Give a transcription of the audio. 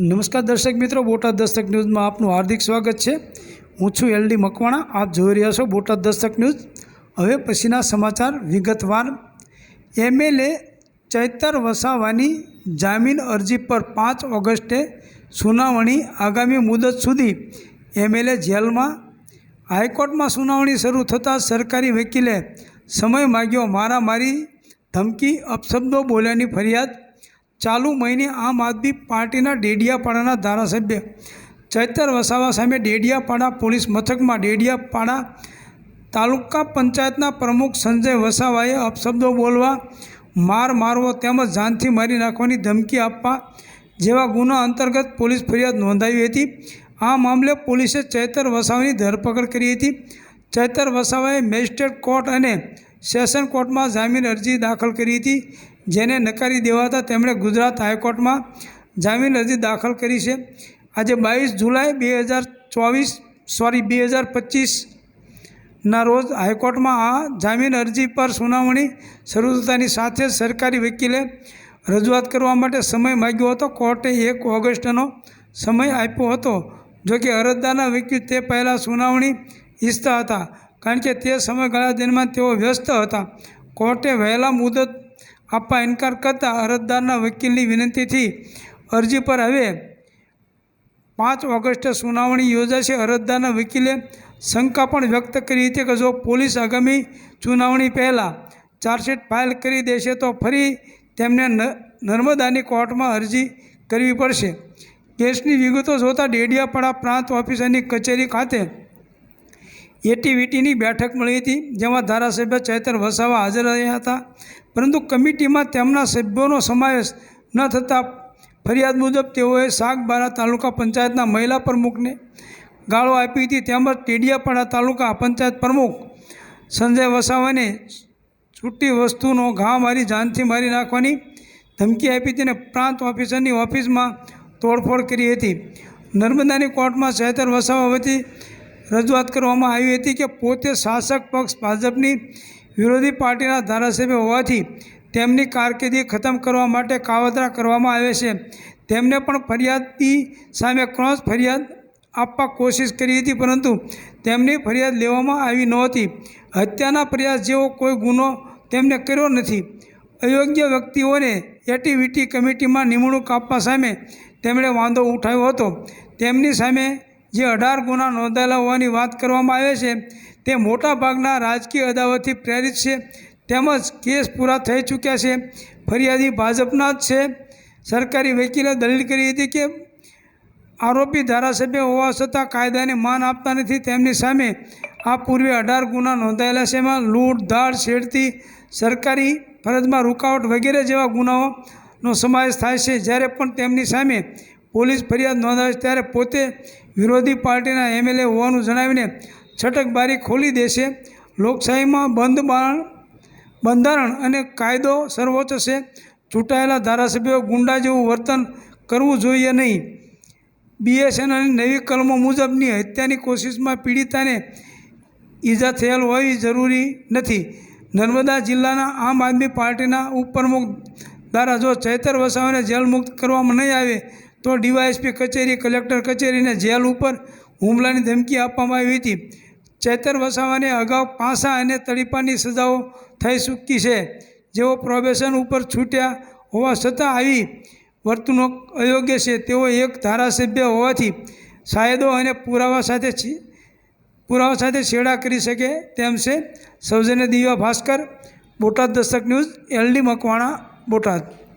નમસ્કાર દર્શક મિત્રો, બોટાદ દસ્તક ન્યૂઝમાં આપનું હાર્દિક સ્વાગત છે. હું છું એલડી મકવાણા, આપ જોઈ રહ્યા છો બોટાદ દસ્તક ન્યૂઝ. હવે પછીના સમાચાર વિગતવાર. એમએલએ ચૈતર વસાવાની જામીન અરજી પર પાંચ ઓગસ્ટે સુનાવણી આગામી મુદત સુધી એમએલએ જેલમાં. હાઈકોર્ટમાં સુનાવણી શરૂ થતાં સરકારી વકીલે સમય માગ્યો, મારામારી, ધમકી, અપશબ્દો બોલ્યાની ફરિયાદ ચાલુ મહિને આમ આદમી પાર્ટીના ડેડિયાપાડાના ધારાસભ્ય ચૈતર વસાવા સામે ડેડિયાપાડા પોલીસ મથકમાં ડેડિયાપાડા તાલુકા પંચાયતના પ્રમુખ સંજય વસાવાએ અપશબ્દો બોલવા માર મારવો તેમજ જાનથી મારી નાખવાની ધમકી આપવા જેવા ગુના અંતર્ગત પોલીસ ફરિયાદ નોંધાવી હતી. આ મામલે પોલીસે ચૈતર વસાવાની ધરપકડ કરી હતી. ચૈતર વસાવાએ મેજિસ્ટ્રેટ કોર્ટ અને સેશન કોર્ટમાં જામીન અરજી દાખલ કરી હતી, જેને નકારી દેવાતા તેમણે ગુજરાત હાઈકોર્ટમાં જામીન અરજી દાખલ કરી છે. આજે બાવીસ જુલાઈ બે હજાર ચોવીસ, સોરી, બે હજાર પચીસના રોજ હાઈકોર્ટમાં આ જામીન અરજી પર સુનાવણી શરૂ થતાની સાથે જ સરકારી વકીલે રજૂઆત કરવા માટે સમય માગ્યો હતો. કોર્ટે એક ઓગસ્ટનો સમય આપ્યો હતો, જોકે અરજદારના વકીલ તે પહેલાં સુનાવણી ઈચ્છતા હતા. કારણ કે તે સમયગાળા દરમિયાન તેઓ વ્યસ્ત હતા. કોર્ટે વહેલા મુદત આપવા ઇનકાર કરતાં અરજદારના વકીલની વિનંતીથી અરજી પર હવે પાંચ ઓગસ્ટે સુનાવણી યોજાશે. અરજદારના વકીલે શંકા પણ વ્યક્ત કરી હતી કે જો પોલીસ આગામી ચુનાવણી પહેલાં ચાર્જશીટ ફાઇલ કરી દેશે તો ફરી તેમને નર્મદાની કોર્ટમાં અરજી કરવી પડશે. કેસની વિગતો જોતાં ડેડિયાપાડા પ્રાંત ઓફિસરની કચેરી ખાતે એટીવીટીની બેઠક મળી હતી, જેમાં ધારાસભ્ય ચૈતર વસાવા હાજર રહ્યા હતા. પરંતુ કમિટીમાં તેમના સભ્યોનો સમાવેશ ન થતાં ફરિયાદ મુજબ તેઓએ શાકબારા તાલુકા પંચાયતના મહિલા પ્રમુખને ગાળો આપી હતી. તેમજ ટેડિયાપાડા તાલુકા પંચાયત પ્રમુખ સંજય વસાવાને છૂટી વસ્તુનો ઘા મારી જાનથી મારી નાખવાની ધમકી આપી હતી અને પ્રાંત ઓફિસરની ઓફિસમાં તોડફોડ કરી હતી. નર્મદાની કોર્ટમાં ચૈતર વસાવા વતી રજૂઆત કરવામાં આવી હતી કે પોતે શાસક પક્ષ ભાજપની વિરોધી પાર્ટીના ધારાસભ્ય હોવાથી તેમની કારકિર્દી ખતમ કરવા માટે કાવતરા કરવામાં આવે છે. તેમને પણ ફરિયાદની સામે ક્રોસ ફરિયાદ આપવા કોશિશ કરી હતી, પરંતુ તેમની ફરિયાદ લેવામાં આવી નહોતી. હત્યાના પ્રયાસ જેવો કોઈ ગુનો તેમને કર્યો નથી. અયોગ્ય વ્યક્તિઓને એટીવીટી કમિટીમાં નિમણૂક આપવા સામે તેમણે વાંધો ઉઠાવ્યો હતો. તેમની સામે જે અઢાર ગુના નોંધાયેલા હોવાની વાત કરવામાં આવે છે, તે મોટાભાગના રાજકીય અદાવતથી પ્રેરિત છે, તેમજ કેસ પૂરા થઈ ચૂક્યા છે. ફરિયાદી ભાજપના જ છે. સરકારી વકીલે દલીલ કરી હતી કે, આરોપી ધારાસભ્ય હોવા છતાં કાયદાને માન આપતા નથી. તેમની સામે આ પૂર્વે અઢાર ગુના નોંધાયેલા છે. એમાં લૂંટ, ધાડ, છેડતી, સરકારી ફરજમાં રૂકાવટ વગેરે જેવા ગુનાઓનો સમાવેશ થાય છે. જ્યારે પણ તેમની સામે પોલીસ ફરિયાદ નોંધાવશે ત્યારે પોતે વિરોધી પાર્ટીના એમએલએ હોવાનું જણાવીને છટકબારી ખોલી દેશે. લોકશાહીમાં બંધ બારણ બંધારણ અને કાયદો સર્વોચ્ચ છે. ચૂંટાયેલા ધારાસભ્યો ગુંડા જેવું વર્તન કરવું જોઈએ નહીં. બીએસએનએલની નવી કલમો મુજબની હત્યાની કોશિશમાં પીડિતાને ઈજા થયેલ હોવી જરૂરી નથી. નર્મદા જિલ્લાના આમ આદમી પાર્ટીના ઉપપ્રમુખ દ્વારા જો ચૈતર વસાવાને જેલ મુક્ત કરવામાં નહીં આવે તો ડીવાયએસપી કચેરી, કલેક્ટર કચેરીને જેલ ઉપર હુમલાની ધમકી આપવામાં આવી હતી. ચેતર વસાવાને અગાઉ પાસા અને તડીપાની સજાઓ થઈ ચૂકી છે. જેઓ પ્રોબેશન ઉપર છૂટ્યા હોવા છતાં આવી વર્તણૂક અયોગ્ય છે. તેઓ એક ધારાસભ્ય હોવાથી સાયદો અને પુરાવા સાથે પુરાવા સાથે છેડા કરી શકે તેમ છે. સૌજન્ય દિવ્યા ભાસ્કર, બોટાદ દસ્તક ન્યૂઝ, એલડી મકવાણા, બોટાદ.